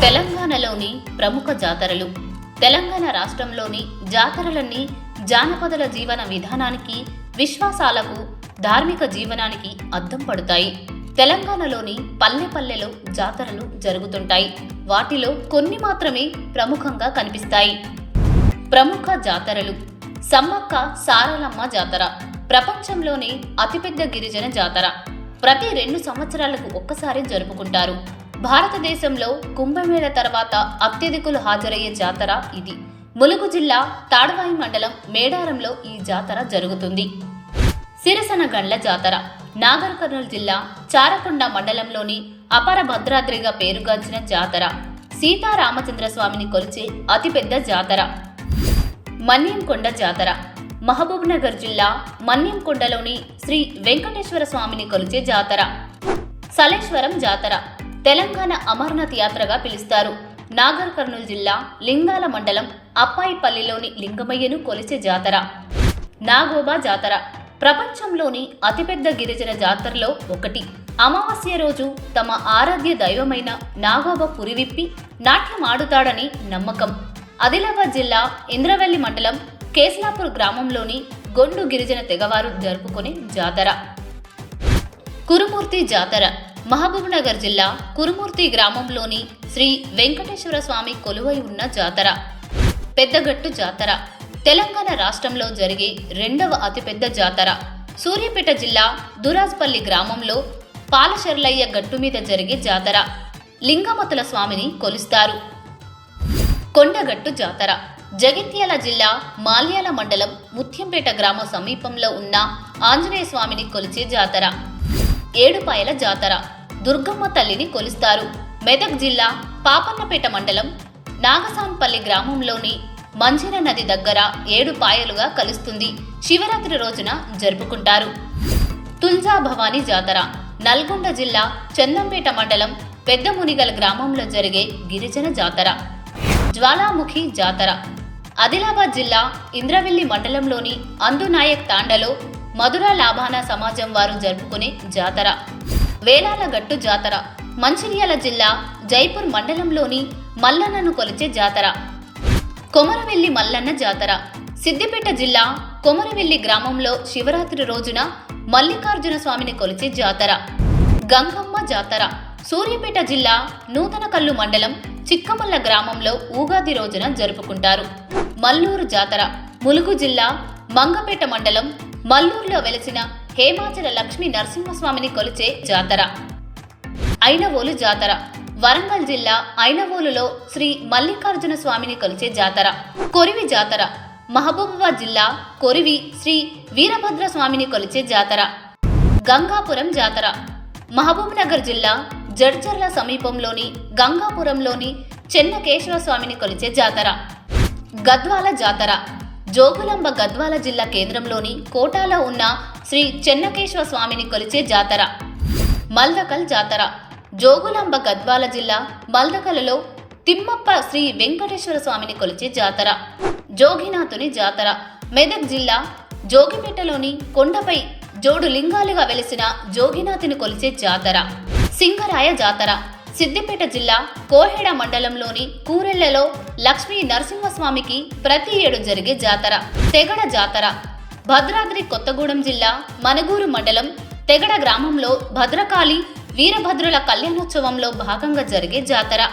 తెలంగాణలోని ప్రముఖ జాతరలు. తెలంగాణ రాష్ట్రంలోని జాతరలన్నీ జానపదుల జీవన విధానానికి విశ్వాసాలకు ధార్మిక జీవనానికి అద్దం పడతాయి. తెలంగాణలోని పల్లె పల్లెలో జాతరలు జరుగుతుంటాయి. వాటిలో కొన్ని మాత్రమే ప్రముఖంగా కనిపిస్తాయి. ప్రముఖ జాతరలు. సమ్మక్క సారలమ్మ జాతర. ప్రపంచంలోనే అతిపెద్ద గిరిజన జాతర. ప్రతి రెండు సంవత్సరాలకు ఒక్కసారి జరుపుకుంటారు. భారతదేశంలో కుంభమేళ తర్వాత అత్యధికులు హాజరయ్యే జాతర ఇది. ములుగు జిల్లా తాడవాయి మండలం మేడారంలో ఈ జాతర జరుగుతుంది. సిరసన గండ్ల జాతర. నాగర్ కర్నూలు జిల్లా చారకొండ మండలంలోని అపర భద్రాద్రిగా పేరుగాంచిన జాతర. సీతారామచంద్ర స్వామిని కొలిచే అతిపెద్ద జాతర. మన్యంకొండ జాతర. మహబూబ్ నగర్ జిల్లా మన్యంకొండలోని శ్రీ వెంకటేశ్వర స్వామిని కొలిచే జాతర. సలేశ్వరం జాతర. తెలంగాణ అమర్నాథ్ యాత్రగా పిలుస్తారు. నాగర్ కర్నూలు జిల్లా లింగాల మండలం అప్పాయిపల్లిలోని లింగమయ్యను కొలిచే జాతర. నాగోబా జాతర. ప్రపంచంలోని అతిపెద్ద గిరిజన జాతరలో ఒకటి. అమావాస్య రోజు తమ ఆరాధ్య దైవమైన నాగోబా పురివిప్పి నాట్యం ఆడుతాడని నమ్మకం. ఆదిలాబాద్ జిల్లా ఇంద్రవెల్లి మండలం కేస్లాపూర్ గ్రామంలోని గొండు గిరిజన తెగవారు జరుపుకునే జాతర. కురుమూర్తి జాతర. మహబూబ్నగర్ జిల్లా కురుమూర్తి గ్రామంలోని శ్రీ వెంకటేశ్వర స్వామి కొలువై ఉన్న జాతర. పెద్దగట్టు జాతర. తెలంగాణ రాష్ట్రంలో జరిగే రెండవ అతిపెద్ద జాతర. సూర్యాపేట జిల్లా దురాజ్పల్లి గ్రామంలో పాలశర్లయ్య గట్టు మీద జరిగే జాతర. లింగమతుల స్వామిని కొలుస్తారు. కొండగట్టు జాతర. జగిత్యాల జిల్లా మాల్యాల మండలం ముత్యంపేట గ్రామ సమీపంలో ఉన్న ఆంజనేయ స్వామిని కొలిచే జాతర. ఏడుపాయల జాతర. దుర్గమ్మ తల్లిని కొలుస్తారు. మెదక్ జిల్లా పాపన్నపేట మండలం నాగసాన్పల్లి గ్రామంలోని మంజీర నది దగ్గర ఏడు పాయలుగా కలుస్తుంది. శివరాత్రి రోజున జరుపుకుంటారు. తుల్జా భవానీ జాతర నల్గొండ జిల్లా చందంపేట మండలం పెద్ద మునిగల గ్రామంలో జరిగే గిరిజన జాతర. జ్వాలాముఖి జాతర ఆదిలాబాద్ జిల్లా ఇంద్రవెల్లి మండలంలోని అందునాయక్ తాండలో మధుర లాభాన సమాజం వారు జరుపుకునే జాతర. వేలాల గట్టు జాతర. మంచిర్యాల జిల్లా జైపూర్ మండలంలోని మల్లన్నను కొలిచే జాతర. కొమరవెల్లి మల్లన్న జాతర. సిద్దిపేట జిల్లా కొమరవెల్లి గ్రామంలో శివరాత్రి రోజున మల్లికార్జున స్వామిని కొలిచే జాతర. గంగమ్మ జాతర. సూర్యాపేట జిల్లా నూతనకల్లు మండలం చిక్కమల్ల గ్రామంలో ఉగాది రోజున జరుపుకుంటారు. మల్లూరు జాతర. ములుగు జిల్లా మంగపేట మండలం మల్లూరులో వెలసిన హేమాచల లక్ష్మీ నరసింహస్వామిని కొలిచే జాతర. ఐనవోలు జాతర. వరంగల్ జిల్లా ఐనవోలులో శ్రీ మల్లికార్జున స్వామిని కొలిచే జాతర. కొరివి జాతర. మహబూబాబాద్ జిల్లా కొరివి శ్రీ వీరభద్ర స్వామిని కొలిచే జాతర. గంగాపురం జాతర. మహబూబ్నగర్ జిల్లా జడ్చర్ల సమీపంలోని గంగాపురంలోని చెన్నకేశవ స్వామిని కొలిచే జాతర. గద్వాల జాతర. జోగులాంబ గద్వాల జిల్లా కేంద్రంలోని కోటాలో ఉన్న శ్రీ చెన్నకేశ్వర స్వామిని కొలిచే జాతర. మల్దకల్ జాతర. జోగులాంబ గద్వాల జిల్లా మల్దకలలో తిమ్మప్ప శ్రీ వెంకటేశ్వర స్వామిని కొలిచే జాతర. జోగినాథుని జాతర. మెదక్ జిల్లా జోగిపేటలోని కొండపై జోడు లింగాలుగా వెలిసిన జోగినాథుని కొలిచే జాతర. సింగరాయ జాతర. సిద్దిపేట జిల్లా కోహెడ మండలంలోని కూరెళ్ళలో లక్ష్మీ నరసింహస్వామికి ప్రతి ఏడు జరిగే జాతర. తెగడ జాతర. భద్రాద్రి కొత్తగూడెం జిల్లా మనగూరు మండలం తెగడ గ్రామంలో భద్రకాళి వీరభద్రుల కళ్యాణోత్సవంలో భాగంగా జరిగే జాతర.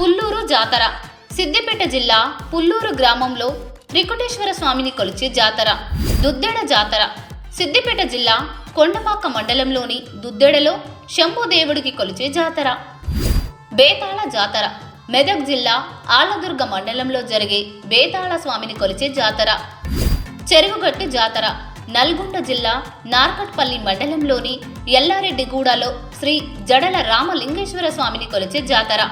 పుల్లూరు జాతర. సిద్దిపేట జిల్లా పుల్లూరు గ్రామంలో త్రికుటేశ్వర స్వామిని కొలిచే జాతర. దుద్దెడ జాతర. సిద్దిపేట జిల్లా కొండపాక మండలంలోని దుద్దెడలో శంభుదేవుడికి కొలిచే జాతర. బేతాళ జాతర. మెదక్ జిల్లా ఆలదుర్గ మండలంలో జరిగే బేతాళ స్వామిని కొలిచే జాతర. చెరువుగట్టు జాతర నల్గొండ జిల్లా నార్కట్పల్లి మండలంలోని ఎల్లారెడ్డిగూడలో శ్రీ జడల రామలింగేశ్వర స్వామిని కొలిచే జాతర.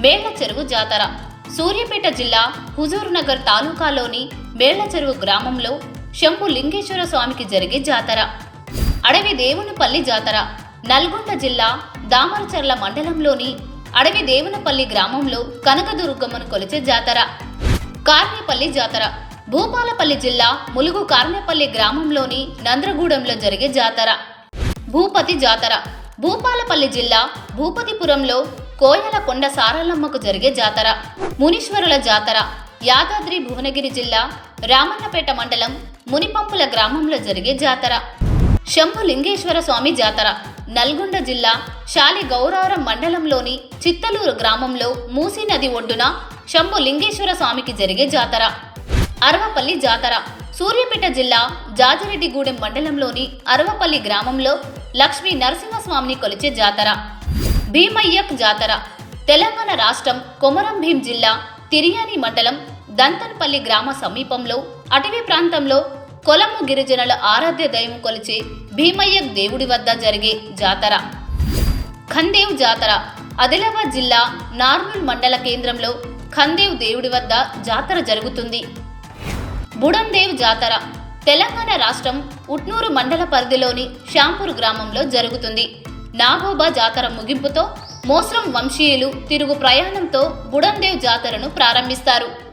మేళ్ళ చెరువు జాతర. సూర్యాపేట జిల్లా హుజూర్నగర్ తాలూకాలోని మేళ్ళ చెరువు గ్రామంలో శంభు లింగేశ్వర స్వామికి జరిగే జాతర. అడవి దేవునిపల్లి జాతర. నల్గొండ జిల్లా దామరచర్ల మండలంలోని అడవి దేవునపల్లి గ్రామంలో కనకదుర్గమ్మను కొలిచే జాతర. కార్నేపల్లి జాతర. భూపాలపల్లి జిల్లా ములుగు కార్నేపల్లి గ్రామంలోని నంద్రగూడెంలో జరిగే జాతర. భూపతి జాతర. భూపాలపల్లి జిల్లా భూపతిపురంలో కోయల కొండ సారలమ్మకు జరిగే జాతర. మునీశ్వరుల జాతర. యాదాద్రి భువనగిరి జిల్లా రామన్నపేట మండలం మునిపంపుల గ్రామంలో జరిగే జాతర. శంభు లింగేశ్వర స్వామి జాతర. నల్గొండ జిల్లా శాలి గౌరవరం మండలంలోని చిత్తలూరు గ్రామంలో మూసీ నది ఒడ్డున శంభు లింగేశ్వర స్వామికి జరిగే జాతర. అరవపల్లి జాతర. సూర్యాపేట జిల్లా జాజిరెడ్డిగూడెం మండలంలోని అరవపల్లి గ్రామంలో లక్ష్మీ నరసింహస్వామిని కొలిచే జాతర. భీమయ్యక్ జాతర. తెలంగాణ రాష్ట్రం కొమరం భీం జిల్లా తిరియాని మండలం దంతన్పల్లి గ్రామ సమీపంలో అటవీ ప్రాంతంలో కొలము గిరిజనుల ఆరాధ్య దైవం కొలిచే భీమయ్యక్ దేవుడి వద్ద జరిగే జాతర. ఖందేవ్ జాతర. ఆదిలాబాద్ జిల్లా నార్మల్ మండల కేంద్రంలో ఖందేవ్ దేవుడి వద్ద జాతర జరుగుతుంది. బుడందేవ్ జాతర. తెలంగాణ రాష్ట్రం ఉట్నూరు మండల పరిధిలోని శ్యాంపూర్ గ్రామంలో జరుగుతుంది. నాగోబా జాతర ముగింపుతో మోస్రం వంశీయులు తిరుగు ప్రయాణంతో బుడందేవ్ జాతరను ప్రారంభిస్తారు.